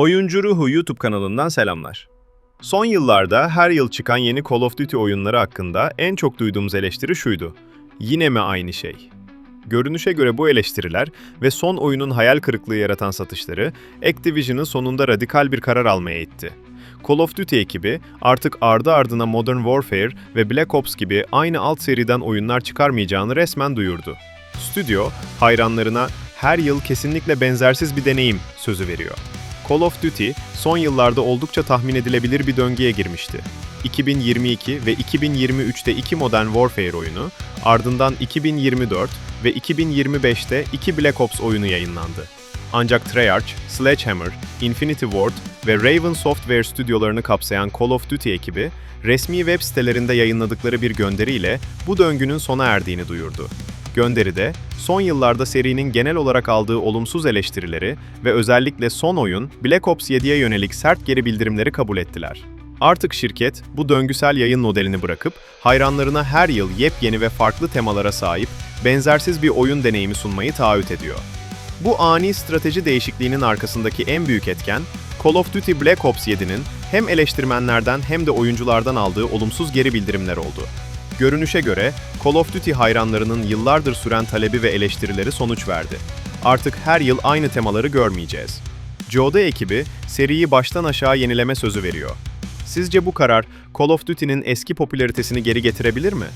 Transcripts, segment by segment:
Oyuncu Ruhu YouTube kanalından selamlar. Son yıllarda her yıl çıkan yeni Call of Duty oyunları hakkında en çok duyduğumuz eleştiri şuydu. Yine mi aynı şey? Görünüşe göre bu eleştiriler ve son oyunun hayal kırıklığı yaratan satışları Activision'ın sonunda radikal bir karar almaya itti. Call of Duty ekibi artık ardı ardına Modern Warfare ve Black Ops gibi aynı alt seriden oyunlar çıkarmayacağını resmen duyurdu. Stüdyo, hayranlarına her yıl kesinlikle benzersiz bir deneyim sözü veriyor. Call of Duty son yıllarda oldukça tahmin edilebilir bir döngüye girmişti. 2022 ve 2023'te iki Modern Warfare oyunu, ardından 2024 ve 2025'te iki Black Ops oyunu yayınlandı. Ancak Treyarch, Sledgehammer, Infinity Ward ve Raven Software stüdyolarını kapsayan Call of Duty ekibi, resmi web sitelerinde yayınladıkları bir gönderiyle bu döngünün sona erdiğini duyurdu. Gönderide, son yıllarda serinin genel olarak aldığı olumsuz eleştirileri ve özellikle son oyun Black Ops 7'ye yönelik sert geri bildirimleri kabul ettiler. Artık şirket bu döngüsel yayın modelini bırakıp hayranlarına her yıl yepyeni ve farklı temalara sahip benzersiz bir oyun deneyimi sunmayı taahhüt ediyor. Bu ani strateji değişikliğinin arkasındaki en büyük etken, Call of Duty Black Ops 7'nin hem eleştirmenlerden hem de oyunculardan aldığı olumsuz geri bildirimler oldu. Görünüşe göre Call of Duty hayranlarının yıllardır süren talebi ve eleştirileri sonuç verdi. Artık her yıl aynı temaları görmeyeceğiz. Coda ekibi seriyi baştan aşağı yenileme sözü veriyor. Sizce bu karar Call of Duty'nin eski popülaritesini geri getirebilir mi?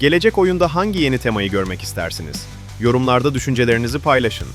Gelecek oyunda hangi yeni temayı görmek istersiniz? Yorumlarda düşüncelerinizi paylaşın.